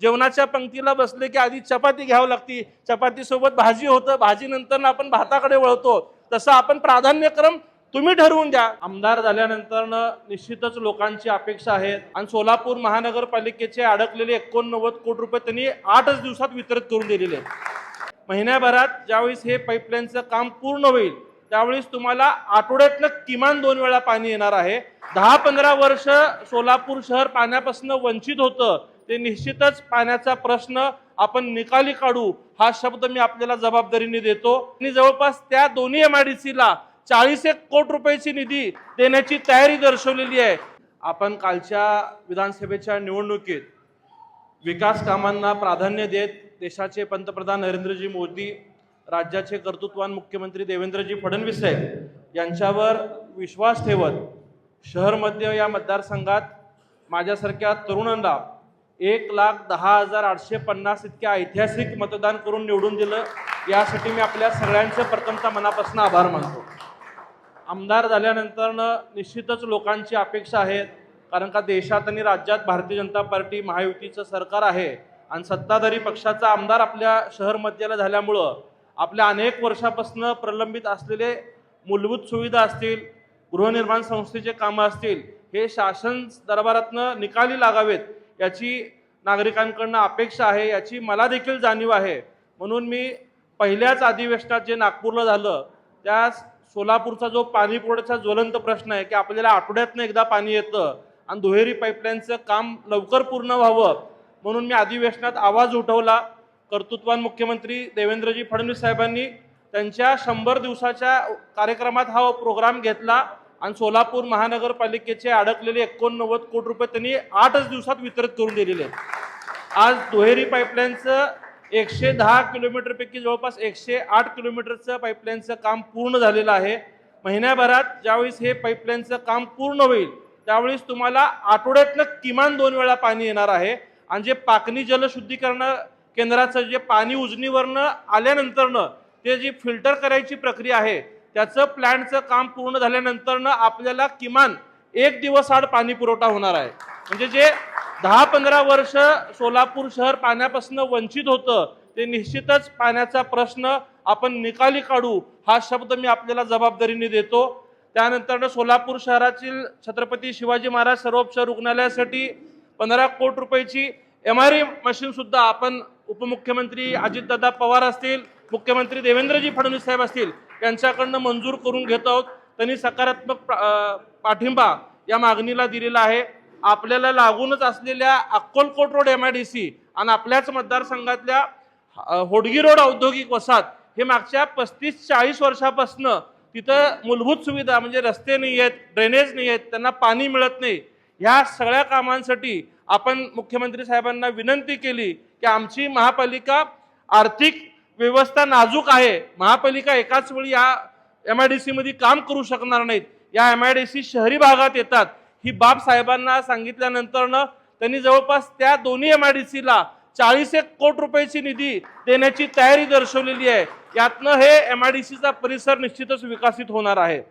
जेवणाच्या पंक्तीला बसले की आधी चपाती घ्यावी लागती. चपातीसोबत भाजी होतं. भाजीनंतर आपण भाताकडे वळतो. तसं आपण प्राधान्यक्रम तुम्ही ठरवून द्या. आमदार झाल्यानंतर निश्चितच लोकांची अपेक्षा आहे आणि सोलापूर महानगरपालिकेचे अडकलेले एकोणनव्वद कोटी रुपये त्यांनी आठच दिवसात वितरित करून दिलेले महिन्याभरात ज्यावेळेस हे पाईपलाईनचं काम पूर्ण होईल त्यावेळेस तुम्हाला आठवड्यातनं किमान दोन वेळा पाणी येणार आहे. दहा पंधरा वर्ष सोलापूर शहर पाण्यापासून वंचित होतं. ते निश्चितच पाण्याचा प्रश्न आपण निकाली काढू हा शब्द मी आपल्याला जबाबदारीने देतो. आणि जवळपास त्या दोन्ही एम आय डी सीला चाळीस एक कोटी रुपयाची निधी देण्याची तयारी दर्शवलेली आहे. आपण कालच्या विधानसभेच्या निवडणुकीत विकास कामांना प्राधान्य देत देशाचे पंतप्रधान नरेंद्रजी मोदी राज्याचे कर्तृत्वान मुख्यमंत्री देवेंद्रजी फडणवीस साहेब यांच्यावर विश्वास ठेवत शहर मध्य या मतदारसंघात माझ्यासारख्या तरुणांना एक लाख दहा हजार आठशे पन्नास इतके ऐतिहासिक मतदान करून निवडून दिलं. यासाठी मी आपल्या सगळ्यांचे प्रथमता मनापासून आभार मानतो. आमदार झाल्यानंतर निश्चितच लोकांची अपेक्षा आहे. कारण का देशात आणि राज्यात भारतीय जनता पार्टी महायुतीचं सरकार आहे. आणि सत्ताधारी पक्षाचा आमदार आपल्या शहर मध्याला झाल्यामुळं आपल्या अनेक वर्षापासून प्रलंबित असलेले मूलभूत सुविधा असतील गृहनिर्माण संस्थेचे कामं असतील हे शासन दरबारातनं निकाली लागावेत याची नागरिकांकडनं अपेक्षा आहे याची मला देखील जाणीव आहे. म्हणून मी पहिल्याच अधिवेशनात जे नागपूरला झालं त्या सोलापूरचा जो पाणी पुरवठ्याचा ज्वलंत प्रश्न आहे की आपल्याला आठवड्यातनं एकदा पाणी येतं आणि दुहेरी पाईपलाईनचं काम लवकर पूर्ण व्हावं म्हणून मी अधिवेशनात आवाज उठवला. कर्तृत्वान मुख्यमंत्री देवेंद्रजी फडणवीस साहेबांनी त्यांच्या शंभर दिवसाच्या कार्यक्रमात हा प्रोग्राम घेतला. आणि सोलापूर महानगरपालिकेचे अडकलेले एकोणनव्वद कोटी रुपये त्यांनी आठच दिवसात वितरित करून दिलेले आज दुहेरी पाईपलाईनचं एकशे दहा किलोमीटरपैकी जवळपास एकशे आठ किलोमीटरचं पाईपलाईनचं काम पूर्ण झालेलं आहे. महिन्याभरात ज्यावेळेस हे पाईपलाईनचं काम पूर्ण होईल त्यावेळेस तुम्हाला आठवड्यातनं किमान दोन वेळा पाणी येणार आहे. आणि जे पाकणी जलशुद्धीकरण केंद्राचं जे पाणी उजनीवरनं आल्यानंतरनं ते जी फिल्टर करायची प्रक्रिया आहे त्याचं प्लॅनचं काम पूर्ण झाल्यानंतरनं आपल्याला किमान एक दिवस आड पाणी पुरवठा होणार आहे. म्हणजे जे दहा पंधरा वर्ष सोलापूर शहर पाण्यापासून वंचित होतं ते निश्चितच पाण्याचा प्रश्न आपण निकाली काढू हा शब्द मी आपल्याला जबाबदारीने देतो. त्यानंतर सोलापूर शहरातील छत्रपती शिवाजी महाराज सर्वोपचार रुग्णालयासाठी पंधरा कोटी रुपयाची एम आर मशीन मशीनसुद्धा आपण उपमुख्यमंत्री अजितदादा पवार असतील मुख्यमंत्री देवेंद्रजी फडणवीस साहेब असतील यांच्याकडनं मंजूर करून घेत आहोत. त्यांनी सकारात्मक पाठिंबा या मागणीला दिलेला आहे. आपल्याला लागूनच असलेल्या Akkalkot road M I D C आणि आपल्याच मतदारसंघातल्या होडगी रोड औद्योगिक वसाहत हे मागच्या पस्तीस चाळीस वर्षापासून तिथं मूलभूत सुविधा म्हणजे रस्ते नाही आहेत ड्रेनेज नाही आहेत त्यांना पाणी मिळत नाही. ह्या सगळ्या कामांसाठी आपण मुख्यमंत्री साहेबांना विनंती केली की आमची महापालिका आर्थिक व्यवस्था नाजूक आहे. महापालिका एकाच वेळी या एम आय डी सीमध्ये काम करू शकणार नाहीत. या एम आय डी सी शहरी भागात येतात. ही बाब साहेबांना सांगितल्यानंतरनं त्यांनी जवळपास त्या दोन्ही एम आय डी सीला चाळीस एक कोटी रुपयाची निधी देण्याची तयारी दर्शवलेली आहे. यातनं हे एम आय डी सीचा परिसर निश्चितच विकसित होणार आहे.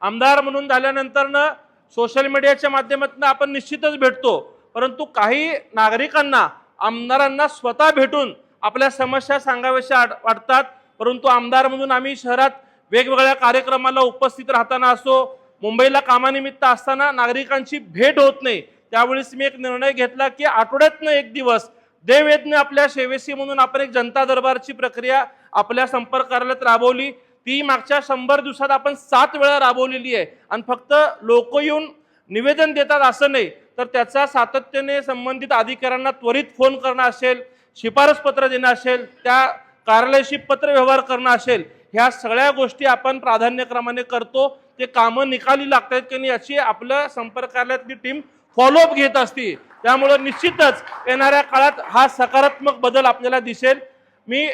आमदार म्हणून झाल्यानंतरनं सोशल मीडियाच्या माध्यमातून आपण निश्चितच भेटतो. परंतु काही नागरिकांना आमदारांना स्वतः भेटून आपल्या समस्या सांगाव्याशा आ वाटतात. परंतु आमदार म्हणून आम्ही शहरात वेगवेगळ्या कार्यक्रमाला उपस्थित राहताना असो मुंबईला कामानिमित्त असताना नागरिकांची भेट होत नाही. त्यावेळेस मी एक निर्णय घेतला की आठवड्यातनं एक दिवस देवयज्ञ आपल्या सेवेसी म्हणून आपण एक जनता दरबारची प्रक्रिया आपल्या संपर्क कार्यालयात राबवली. ती मागच्या शंभर दिवसात आपण सात वेळा राबवलेली आहे. आणि फक्त लोक येऊन निवेदन देतात असं नाही. तर त्याचा सातत्याने संबंधित अधिकाऱ्यांना त्वरित फोन करणं असेल शिफारस पत्र देणं असेल त्या कार्यालयाशी पत्र व्यवहार करणं असेल ह्या सगळ्या गोष्टी आपण प्राधान्यक्रमाने करतो. ते कामं निकाली लागतात की नाही याची आपलं संपर्क कार्यालयातली टीम फॉलोअप घेत असते. त्यामुळं निश्चितच येणाऱ्या काळात हा सकारात्मक बदल आपल्याला दिसेल. मी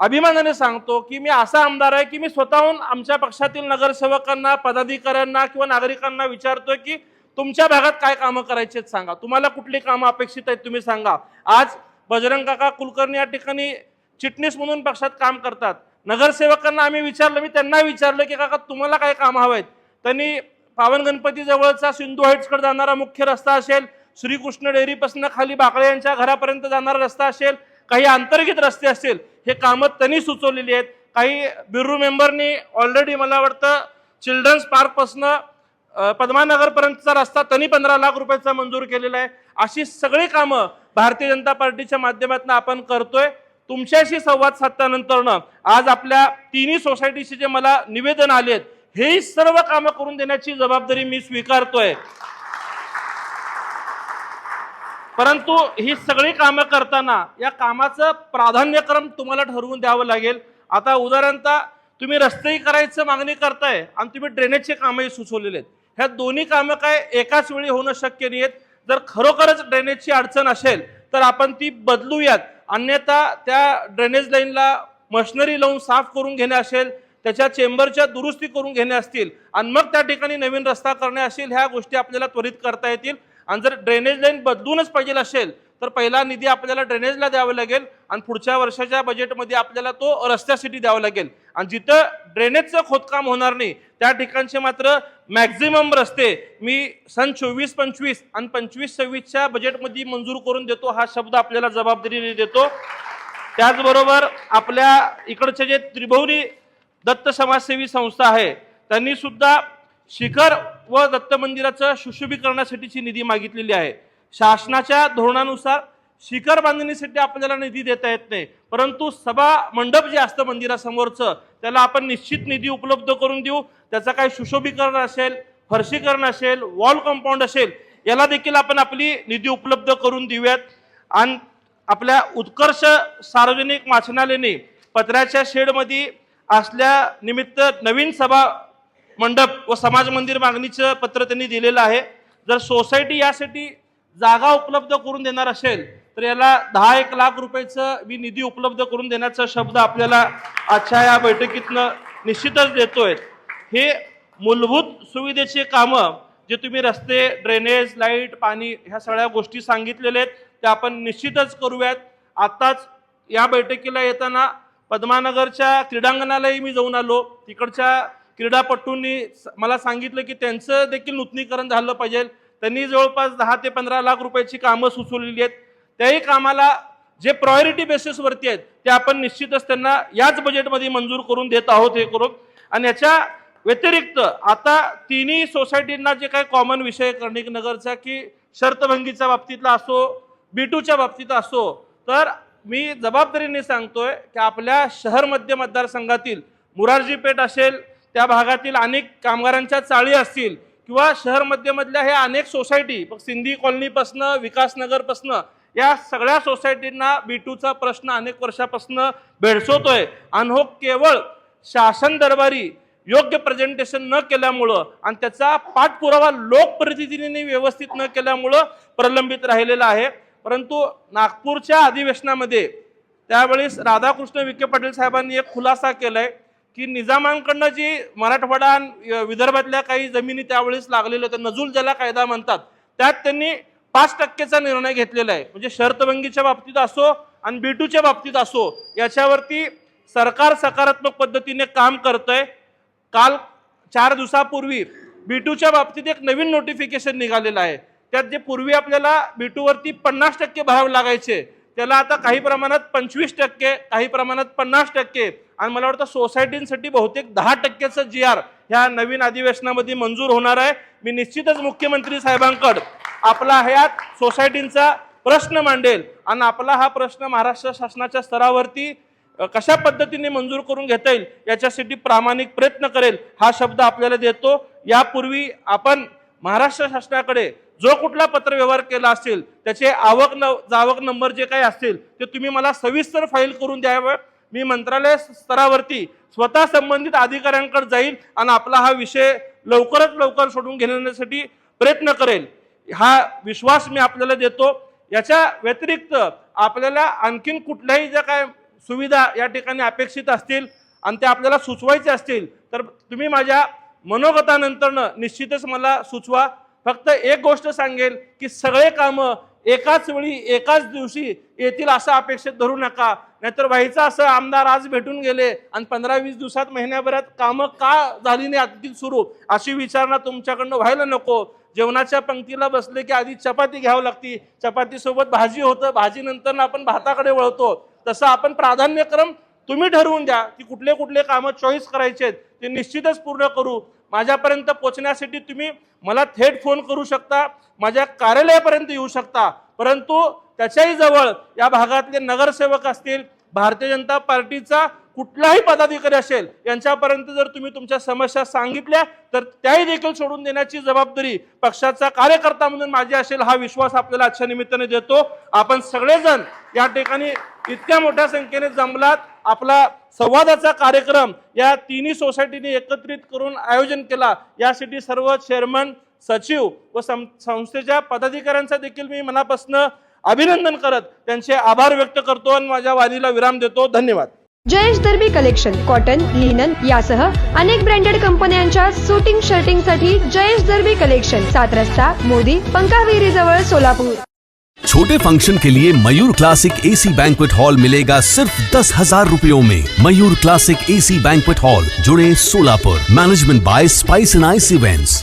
अभिमानाने सांगतो की मी असा आमदार आहे की मी स्वतःहून आमच्या पक्षातील नगरसेवकांना पदाधिकाऱ्यांना किंवा नागरिकांना विचारतोय की तुमच्या भागात काय कामं करायची आहेत सांगा. तुम्हाला कुठली कामं अपेक्षित आहेत तुम्ही सांगा. आज बजरंग काका कुलकर्णी या ठिकाणी चिटणीस म्हणून पक्षात काम करतात. नगरसेवकांना आम्ही विचारलं मी त्यांना विचारलं की काका तुम्हाला काय कामं हवं आहेत त्यांनी पावन गणपती जवळचा सिंधू हाईट्सकडे जाणारा मुख्य रस्ता असेल श्रीकृष्ण डेअरीपासून खाली बाकळे यांच्या घरापर्यंत जाणारा रस्ता असेल काही अंतर्गत रस्ते असेल हे कामं त्यांनी सुचवलेली आहेत. काही बिरू मेंबरनी ऑलरेडी मला वाटतं चिल्ड्रन्स पार्कपासनं पद्मानगरपर्यंतचा रस्ता त्यांनी पंधरा लाख रुपयाचा मंजूर केलेला आहे. अशी सगळी कामं भारतीय जनता पार्टीच्या माध्यमातून आपण करतोय. तुमच्याशी संवाद साधल्यानंतरनं आज आपल्या तिन्ही सोसायटीशी जे मला निवेदन आलेत हे सर्व कामं करून देण्याची जबाबदारी मी स्वीकारतोय. परंतु ही सगळी कामं करताना या कामाचं प्राधान्यक्रम तुम्हाला ठरवून द्यावं लागेल. आता उदाहरणतः तुम्ही रस्तेही करायचं मागणी करताय आणि तुम्ही ड्रेनेजचे कामही सुचवलेले आहेत. ह्या दोन्ही कामं काय एकाच वेळी होणं शक्य नाही आहेत जर खरोखरच ड्रेनेजची अडचण असेल तर आपण ती बदलूयात. अन्यथा त्या ड्रेनेज लाईनला मशिनरी लावून साफ करून घेणे असेल त्याच्या चेंबरच्या दुरुस्ती करून घेणे असतील आणि मग त्या ठिकाणी नवीन रस्ता करणे असेल ह्या गोष्टी आपल्याला त्वरित करता येतील. आणि जर ड्रेनेज लाईन बदलूनच पाहिजे असेल तर पहिला निधी आपल्याला ड्रेनेजला द्यावा लागेल आणि पुढच्या वर्षाच्या बजेटमध्ये आपल्याला तो रस्त्यासाठी द्यावा लागेल. आणि जिथं ड्रेनेजचं खोदकाम होणार नाही त्या ठिकाणचे मात्र मॅक्झिमम रस्ते मी सन चोवीस पंचवीस आणि पंचवीस सव्वीसच्या बजेटमध्ये मंजूर करून देतो हा शब्द आपल्याला जबाबदारीने देतो. त्याचबरोबर आपल्या इकडचे जे त्रिभुवनी दत्त समाजसेवी संस्था आहे त्यांनी सुद्धा शिखर व दत्त मंदिराचं सुशोभीकरणासाठीची निधी मागितलेली आहे. शासनाच्या धोरणानुसार शिखर बांधणीसाठी आपल्याला निधी देता येत नाही. परंतु सभा मंडप जे असतं मंदिरासमोरचं त्याला आपण निश्चित निधी उपलब्ध करून देऊ. त्याचं काही सुशोभीकरण असेल फरशीकरण असेल वॉल कंपाऊंड असेल याला देखील आपण आपली निधी उपलब्ध करून देऊयात. आणि आपल्या उत्कर्ष सार्वजनिक वाचनालयाने पत्र्याच्या शेडमध्ये असल्या निमित्त नवीन सभा मंडप व समाज मंदिर मागणीचं पत्र त्यांनी दिलेलं आहे. जर सोसायटी यासाठी जागा उपलब्ध करून देणार असेल तर याला दहा एक लाख रुपयाचं मी निधी उपलब्ध करून देण्याचा शब्द आपल्याला आजच्या या बैठकीतनं निश्चितच देतोय. हे मूलभूत सुविधेचे कामं जे तुम्ही रस्ते ड्रेनेज लाइट पाणी ह्या सगळ्या गोष्टी सांगितलेल्या आहेत त्या आपण निश्चितच करूयात. आत्ताच या बैठकीला येताना पद्मानगरच्या क्रीडांगणालाही मी जाऊन आलो. तिकडच्या क्रीडापटूंनी मला सांगितलं की त्यांचं देखील नूतनीकरण झालं पाहिजे. त्यांनी जवळपास दहा ते पंधरा लाख रुपयाची कामं सुचवलेली आहेत. त्याही कामाला जे प्रायोरिटी बेसिसवरती आहेत ते आपण निश्चितच त्यांना याच बजेटमध्ये मंजूर करून देत आहोत हे करून. आणि याच्या व्यतिरिक्त आता तिन्ही सोसायटींना जे काही कॉमन विषय कर्णिक नगरचा की शर्तभंगीच्या बाबतीतला असो बी टूच्या बाबतीत असो तर मी जबाबदारीने सांगतोय की आपल्या शहर मध्य मतदारसंघातील मुरारजी पेठ असेल त्या भागातील अनेक कामगारांच्या चाळी असतील किंवा शहर मध्यमधल्या ह्या अनेक सोसायटी मग सिंधी कॉलनीपासनं विकासनगरपासनं या सगळ्या सोसायटींना बी टूचा प्रश्न अनेक वर्षापासून भेडसवतोय आणि हो केवळ शासन दरबारी योग्य प्रेझेंटेशन न केल्यामुळं आणि त्याचा पाठपुरावा लोकप्रतिनिधींनी व्यवस्थित न केल्यामुळं प्रलंबित राहिलेला आहे. परंतु नागपूरच्या अधिवेशनामध्ये त्यावेळेस राधाकृष्ण विखे पाटील साहेबांनी एक खुलासा केलाय की निजामांकडनं जी मराठवाडा आणि विदर्भातल्या काही जमिनी त्यावेळेस लागलेल्या होत्या नजूल ज्याला कायदा म्हणतात त्यात त्यांनी पाच टक्केचा निर्णय घेतलेला आहे. म्हणजे शर्तभंगीच्या बाबतीत असो आणि बीटूच्या बाबतीत असो याच्यावरती सरकार सकारात्मक पद्धतीने काम करतंय. काल चार दिवसापूर्वी बीटूच्या बाबतीत एक नवीन नोटिफिकेशन निघालेलं आहे. त्यात जे पूर्वी आपल्याला बीटूवरती पन्नास टक्के भरावे लागायचे त्याला आता काही प्रमाणात पंचवीस टक्के काही प्रमाणात पन्नास टक्के. आणि मला वाटतं सोसायटींसाठी बहुतेक दहा टक्क्याचं जी आर ह्या नवीन अधिवेशनामध्ये मंजूर होणार आहे. मी निश्चितच मुख्यमंत्री साहेबांकड आपला ह्यात सोसायटींचा प्रश्न मांडेल आणि आपला हा प्रश्न महाराष्ट्र शासनाच्या स्तरावरती कशा पद्धतीने मंजूर करून घेता येईल याच्यासाठी प्रामाणिक प्रयत्न करेल हा शब्द आपल्याला देतो. यापूर्वी आपण महाराष्ट्र शासनाकडे जो कुठला पत्रव्यवहार केला असेल त्याचे आवक न जावक नंबर जे काही असतील ते तुम्ही मला सविस्तर फाईल करून द्यावं. मी मंत्रालय स्तरावरती स्वतः संबंधित अधिकाऱ्यांकडे जाईल आणि आपला हा विषय लवकरात लवकर सोडून घेण्यासाठी प्रयत्न करेल. हा विश्वास मी आपल्याला देतो. याच्या व्यतिरिक्त आपल्याला आणखीन कुठल्याही ज्या काय सुविधा या ठिकाणी अपेक्षित असतील आणि त्या आपल्याला सुचवायच्या असतील तर तुम्ही माझ्या मनोगतानंतरनं निश्चितच मला सुचवा. फक्त एक गोष्ट सांगेल की सगळे कामं एकाच वेळी एकाच दिवशी येतील असं अपेक्षित धरू नका. नाहीतर व्हायचं असं आमदार आज भेटून गेले आणि पंधरा वीस दिवसात महिन्याभरात कामं का झाली नाही अगदी सुरू? अशी विचारणा तुमच्याकडनं व्हायला नको. जेवणाच्या पंक्तीला बसले की आधी चपाती घ्यावी लागती. चपातीसोबत भाजी होतं भाजीनंतर आपण भाताकडे वळतो. तसं आपण प्राधान्यक्रम तुम्ही ठरवून द्या. की कुठले कुठले कामं चॉईस करायचे आहेत ते निश्चितच पूर्ण करू. माझ्यापर्यंत पोचण्यासाठी तुम्ही मला थेट फोन करू शकता. माझ्या कार्यालयापर्यंत येऊ शकता. परंतु त्याच्याही जवळ या भागातले नगरसेवक असतील भारतीय जनता पार्टीचा कुठलाही पदाधिकारी असेल यांच्यापर्यंत जर तुम्ही तुमच्या समस्या सांगितल्या तर त्याही देखील सोडून देण्याची जबाबदारी पक्षाचा कार्यकर्ता म्हणून माझी असेल हा विश्वास आपल्याला आजच्या निमित्ताने देतो. आपण सगळेजण या ठिकाणी इतक्या मोठ्या संख्येने जमलात. आपला संवादाचा कार्यक्रम या तिन्ही सोसायटीने एकत्रित करून आयोजन केला. यासाठी सर्व चेअरमन सचिव व सं- संस्थेच्या पदाधिकाऱ्यांचा देखील मी मनापासून अभिनंदन करत त्यांचे आभार व्यक्त करतो आणि माझ्या वाणीला विराम देतो. धन्यवाद. Jayesh Darbi collection cotton linen यासह अनेक ब्रँडेड कंपन्यांच्या सुटिंग शर्टिंगसाठी जयेश दर्बी कलेक्शन सात रस्ता मोदी पंकाविरी जवळ सोलापूर. छोटे फंक्शन के लिए Mayur classic AC banquet hall मिलेगा सिर्फ दस हजार रूपयों में। Mayur classic AC banquet hall जुड़े Solapur. Management by spice and ice events